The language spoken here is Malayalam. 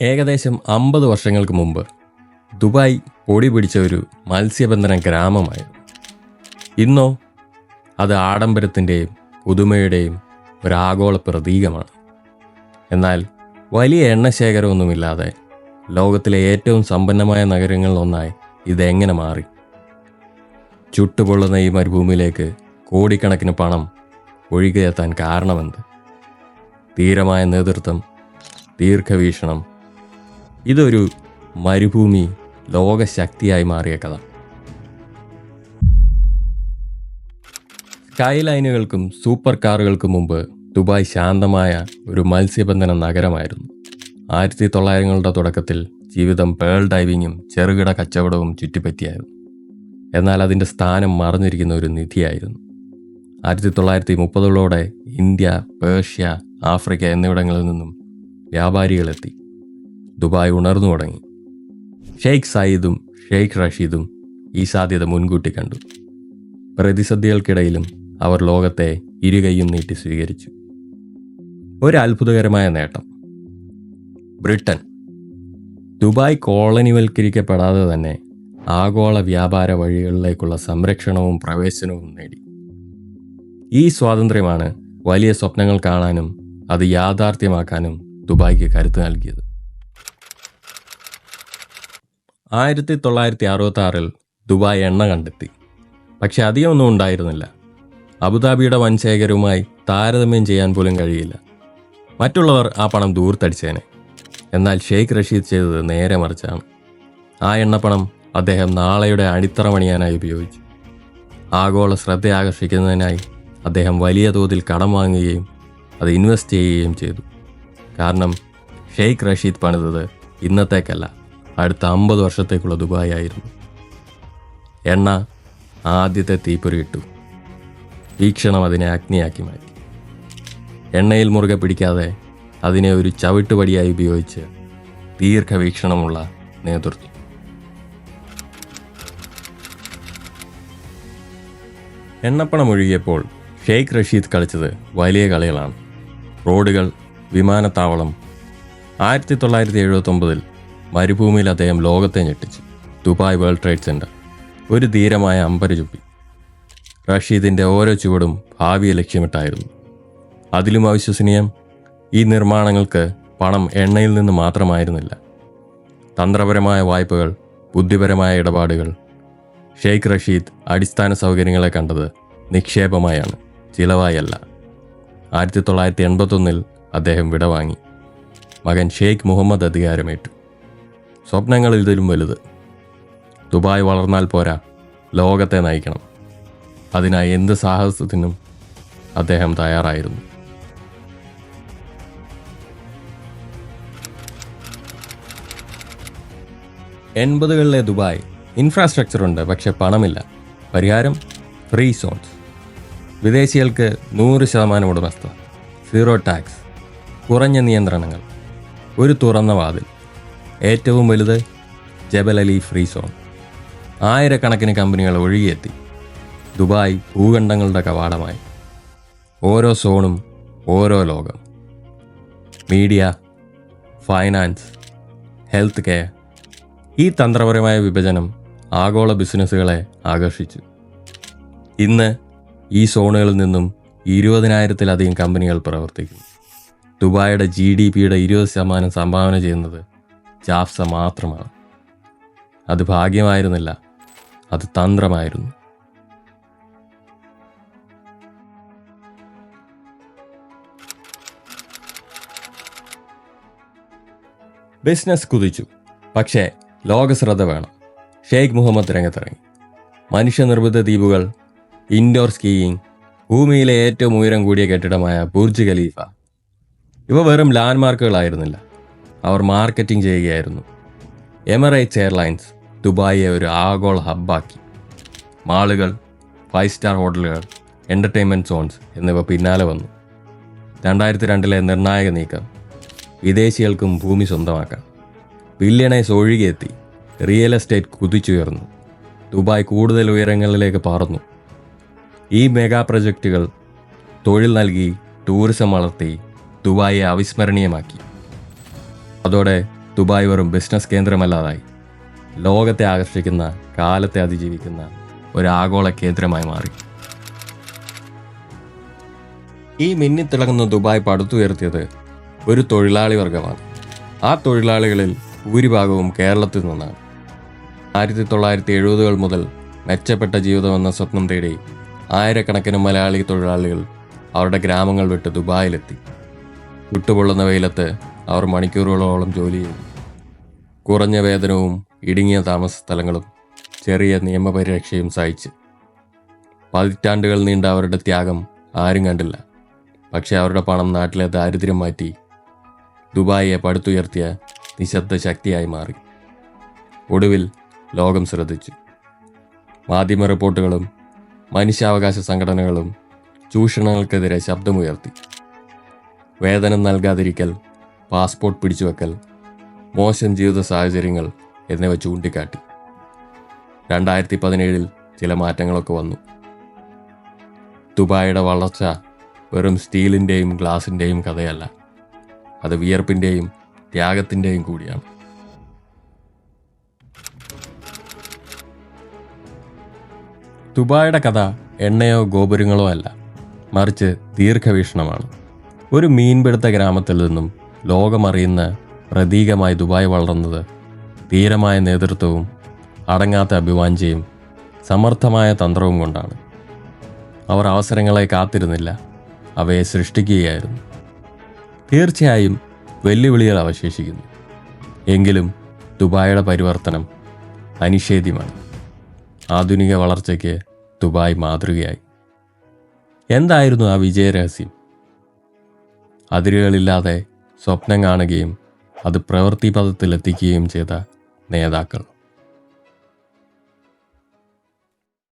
ഏകദേശം അമ്പത് വർഷങ്ങൾക്ക് മുമ്പ് ദുബായ് പൊടി പിടിച്ച ഒരു മത്സ്യബന്ധന ഗ്രാമമായിരുന്നു. ഇന്നോ അത് ആഡംബരത്തിന്റെയും പുതുമയുടെയും ഒരാഗോള പ്രതീകമാണ്. എന്നാൽ വലിയ എണ്ണശേഖരമൊന്നുമില്ലാതെ ലോകത്തിലെ ഏറ്റവും സമ്പന്നമായ നഗരങ്ങളിലൊന്നായി ഇതെങ്ങനെ മാറി? ചുട്ടുപൊള്ളുന്ന ഈ മരുഭൂമിയിലേക്ക് കോടിക്കണക്കിന് പണം ഒഴുകിയെത്താൻ കാരണമെന്ത്? ധീരമായ നേതൃത്വം ദീർഘവീക്ഷണം ഇതൊരു മരുഭൂമി ലോകശക്തിയായി മാറിയ കഥ. സ്കൈ ലൈനുകൾക്കും സൂപ്പർ കാറുകൾക്കും മുമ്പ് ദുബായ് ശാന്തമായ ഒരു മത്സ്യബന്ധന നഗരമായിരുന്നു. ആയിരത്തി തൊള്ളായിരങ്ങളുടെ തുടക്കത്തിൽ ജീവിതം പേൾ ഡൈവിങ്ങും ചെറുകിട കച്ചവടവും ചുറ്റിപ്പറ്റിയായിരുന്നു. എന്നാൽ അതിന്റെ സ്ഥാനം മറഞ്ഞിരിക്കുന്ന ഒരു നിധിയായിരുന്നു. ആയിരത്തി തൊള്ളായിരത്തി മുപ്പതുകളോടെ ഇന്ത്യ പേർഷ്യ ആഫ്രിക്ക എന്നിവിടങ്ങളിൽ നിന്നും വ്യാപാരികളെത്തി. ദുബായ് ഉണർന്നു തുടങ്ങി. ഷെയ്ഖ് സയ്യിദും ഷെയ്ഖ് റഷീദും ഈ സാധ്യത മുൻകൂട്ടി കണ്ടു. പ്രതിസന്ധികൾക്കിടയിലും അവർ ലോകത്തെ ഇരുകൈയും നീട്ടി സ്വീകരിച്ചു. ഒരു അത്ഭുതകരമായ നേട്ടം. ബ്രിട്ടൻ. ദുബായ് കോളനിവൽക്കരിക്കപ്പെടാതെ തന്നെ ആഗോള വ്യാപാര വഴികളിലേക്കുള്ള സംരക്ഷണവും പ്രവേശനവും നേടി. ഈ സ്വാതന്ത്ര്യമാണ് വലിയ സ്വപ്നങ്ങൾ കാണാനും അത് യാഥാർത്ഥ്യമാക്കാനും ദുബായ്ക്ക് കരുത്ത് നൽകിയത്. ആയിരത്തി തൊള്ളായിരത്തി അറുപത്തി ആറിൽ ദുബായ് എണ്ണ കണ്ടെത്തി. പക്ഷെ അധികമൊന്നും ഉണ്ടായിരുന്നില്ല. അബുദാബിയുടെ വൻശേഖരവുമായി താരതമ്യം ചെയ്യാൻ പോലും കഴിയില്ല. മറ്റുള്ളവർ ആ പണം ദൂർത്തടിച്ചേനെ. എന്നാൽ ഷെയ്ഖ് റഷീദ് ചെയ്തത് നേരെ മറിച്ചാണ്. ആ എണ്ണപ്പണം അദ്ദേഹം നാളെയുടെ അടിത്തറ പണിയാനായി ഉപയോഗിച്ചു. ആഗോള ശ്രദ്ധ ആകർഷിക്കുന്നതിനായി അദ്ദേഹം വലിയ തോതിൽ കടം വാങ്ങുകയും അത് ഇൻവെസ്റ്റ് ചെയ്യുകയും ചെയ്തു. കാരണം ഷെയ്ഖ് റഷീദ് പണിതത് ഇന്നത്തേക്കല്ല. അടുത്ത അമ്പത് വർഷത്തേക്കുള്ള ദുബായ് ആയിരുന്നു. എണ്ണ ആദ്യത്തെ തീപ്പൊരിയിട്ടു വീക്ഷണം അതിനെ അഗ്നിയാക്കി മാറ്റി. എണ്ണയിൽ മുറുകെ പിടിക്കാതെ അതിനെ ഒരു ചവിട്ടുപടിയായി ഉപയോഗിച്ച് ദീർഘവീക്ഷണമുള്ള നേതൃത്വം. എണ്ണപ്പണം ഒഴുകിയപ്പോൾ ഷെയ്ഖ് റഷീദ് കളിച്ചത് വലിയ കളികളാണ്. റോഡുകൾ വിമാനത്താവളം. ആയിരത്തി തൊള്ളായിരത്തി എഴുപത്തൊമ്പതിൽ മരുഭൂമിയിൽ അദ്ദേഹം ലോകത്തെ ഞെട്ടിച്ചു. ദുബായ് വേൾഡ് ട്രേഡ് സെന്റർ ഒരു ധീരമായ അമ്പര ചുപ്പി. റഷീദിന്റെ ഓരോ ചുവടും ഭാവിയെ ലക്ഷ്യമിട്ടായിരുന്നു. അതിലും അവിശ്വസനീയം ഈ നിർമ്മാണങ്ങൾക്ക് പണം എണ്ണയിൽ നിന്ന് മാത്രമായിരുന്നില്ല. തന്ത്രപരമായ വായ്പകൾ ബുദ്ധിപരമായ ഇടപാടുകൾ. ഷെയ്ഖ് റഷീദ് അടിസ്ഥാന സൗകര്യങ്ങളെ കണ്ടത് നിക്ഷേപമായാണ് ചിലവായല്ല. ആയിരത്തി തൊള്ളായിരത്തി എൺപത്തൊന്നിൽ അദ്ദേഹം വിടവാങ്ങി. മകൻ ഷെയ്ഖ് മുഹമ്മദ് അധികാരമേറ്റു. സ്വപ്നങ്ങൾ ഇതിലും വലുത്. ദുബായ് വളർന്നാൽ പോരാ. ലോകത്തെ നയിക്കണം. അതിനായി എന്ത് സാഹസത്തിനും അദ്ദേഹം തയ്യാറായിരുന്നു. എൺപതുകളിലെ ദുബായ് ഇൻഫ്രാസ്ട്രക്ചർ ഉണ്ട് പക്ഷെ പണമില്ല. പരിഹാരം ഫ്രീ സോൺസ് വിദേശികൾക്ക് നൂറ് ശതമാനം ഉടമസ്ഥ. സീറോ ടാക്സ് കുറഞ്ഞ നിയന്ത്രണങ്ങൾ. ഒരു തുറന്ന വാതിൽ. ഏറ്റവും വലുത് ജബൽ അലി ഫ്രീ സോൺ. ആയിരക്കണക്കിന് കമ്പനികൾ ഒഴുകിയെത്തി. ദുബായ് ഭൂഖണ്ഡങ്ങളുടെ കവാടമായി. ഓരോ സോണും ഓരോ ലോകം. Media finance health care. ഈ തന്ത്രപരമായ വിഭജനം ആഗോള ബിസിനസ്സുകളെ ആകർഷിച്ചു. ഇന്ന് ഈ സോണുകളിൽ നിന്നും ഇരുപതിനായിരത്തിലധികം കമ്പനികൾ പ്രവർത്തിക്കുന്നു. ദുബായുടെ ജി ഡി പിയുടെ ഇരുപത് ശതമാനം സംഭാവന ചെയ്യുന്നത് ജാഫ്സ മാത്രമാണ്. അത് ഭാഗ്യമായിരുന്നില്ല അത് തന്ത്രമായിരുന്നു. ബിസിനസ് കുതിച്ചു പക്ഷേ ലോകശ്രദ്ധ വേണം. ഷെയ്ഖ് മുഹമ്മദ് രംഗത്തിറങ്ങി. മനുഷ്യനിർമ്മിത ദ്വീപുകൾ ഇൻഡോർ സ്കീയിങ് ഭൂമിയിലെ ഏറ്റവും ഉയരം കൂടിയ കെട്ടിടമായ ബുർജ് ഖലീഫ. ഇവ വെറും ലാൻഡ്മാർക്കുകളായിരുന്നില്ല. അവർ മാർക്കറ്റിംഗ് ചെയ്യുകയായിരുന്നു. എമിറേറ്റ്സ് എയർലൈൻസ് ദുബായിയെ ഒരു ആഗോള ഹബ്ബാക്കി. മാളുകൾ ഫൈവ് സ്റ്റാർ ഹോട്ടലുകൾ എന്റർടൈൻമെന്റ് സോൺസ് എന്നിവ പിന്നാലെ വന്നു. രണ്ടായിരത്തി രണ്ടിലെ നിർണായക നീക്കം വിദേശികൾക്കും ഭൂമി സ്വന്തമാക്കാം. ബില്യണേഴ്സ് ഒഴുകിയെത്തി റിയൽ എസ്റ്റേറ്റ് കുതിച്ചുയർന്നു. ദുബായ് കൂടുതൽ ഉയരങ്ങളിലേക്ക് പാർന്നു. ഈ മെഗാ പ്രൊജക്റ്റുകൾ തൊഴിൽ നൽകി ടൂറിസം വളർത്തി ദുബായിയെ അവിസ്മരണീയമാക്കി. അതോടെ ദുബായ് വെറും ബിസിനസ് കേന്ദ്രമല്ലാതായി. ലോകത്തെ ആകർഷിക്കുന്ന കാലത്തെ അതിജീവിക്കുന്ന ഒരു ആഗോള കേന്ദ്രമായി മാറി. ഈ മിന്നിത്തിളങ്ങുന്ന ദുബായ് പടുത്തുയർത്തിയത് ഒരു തൊഴിലാളി വർഗമാണ്. ആ തൊഴിലാളികളിൽ ഭൂരിഭാഗവും കേരളത്തിൽ നിന്നാണ്. ആയിരത്തി തൊള്ളായിരത്തി എഴുപതുകൾ മുതൽ മെച്ചപ്പെട്ട ജീവിതമെന്ന സ്വപ്നം തേടി ആയിരക്കണക്കിന് മലയാളി തൊഴിലാളികൾ അവരുടെ ഗ്രാമങ്ങൾ വിട്ട് ദുബായിലെത്തി. വിട്ടുപൊള്ളുന്ന വെയിലത്ത് അവർ മണിക്കൂറുകളോളം ജോലി ചെയ്തു. കുറഞ്ഞ വേതനവും ഇടുങ്ങിയ താമസ സ്ഥലങ്ങളും ചെറിയ നിയമപരിരക്ഷയും സഹിച്ച്. പതിറ്റാണ്ടുകൾ നീണ്ട അവരുടെ ത്യാഗം ആരും കണ്ടില്ല. പക്ഷേ അവരുടെ പണം നാട്ടിലെ ദാരിദ്ര്യം മാറ്റി ദുബായിയെ പടുത്തുയർത്തിയ നിശബ്ദ ശക്തിയായി മാറി. ഒടുവിൽ ലോകം ശ്രദ്ധിച്ചു. മാധ്യമ റിപ്പോർട്ടുകളും മനുഷ്യാവകാശ സംഘടനകളും ചൂഷണങ്ങൾക്കെതിരെ ശബ്ദമുയർത്തി. വേതനം നൽകാതിരിക്കൽ പാസ്പോർട്ട് പിടിച്ചുവെക്കൽ മോശം ജീവിത സാഹചര്യങ്ങൾ എന്നിവ ചൂണ്ടിക്കാട്ടി. രണ്ടായിരത്തി പതിനേഴിൽ ചില മാറ്റങ്ങളൊക്കെ വന്നു. ദുബായിയുടെ വളർച്ച വെറും സ്റ്റീലിന്റെയും ഗ്ലാസിന്റെയും കഥയല്ല. അത് വിയർപ്പിന്റെയും ത്യാഗത്തിന്റെയും കൂടിയാണ്. ദുബായിയുടെ കഥ എണ്ണയോ ഗോപുരങ്ങളോ അല്ല. മറിച്ച് ദീർഘവീക്ഷണമാണ്. ഒരു മീൻപിടുത്ത ഗ്രാമത്തിൽ നിന്നും ലോകമറിയുന്ന പ്രതീകമായി ദുബായ് വളർന്നത് ധീരമായ നേതൃത്വവും അടങ്ങാത്ത അഭിവാഞ്ചയും സമർത്ഥമായ തന്ത്രവും കൊണ്ടാണ്. അവർ അവസരങ്ങളെ കാത്തിരുന്നില്ല അവയെ സൃഷ്ടിക്കുകയായിരുന്നു. തീർച്ചയായും വെല്ലുവിളികൾ അവശേഷിക്കുന്നു. എങ്കിലും ദുബായുടെ പരിവർത്തനം അനിഷേധ്യമാണ്. ആധുനിക വളർച്ചയ്ക്ക് ദുബായ് മാതൃകയായി. എന്തായിരുന്നു ആ വിജയരഹസ്യം? അതിരുകളില്ലാതെ സ്വപ്നം കാണുകയും അത് പ്രവൃത്തി പദത്തിലെത്തിക്കുകയും ചെയ്ത നേതാക്കൾ.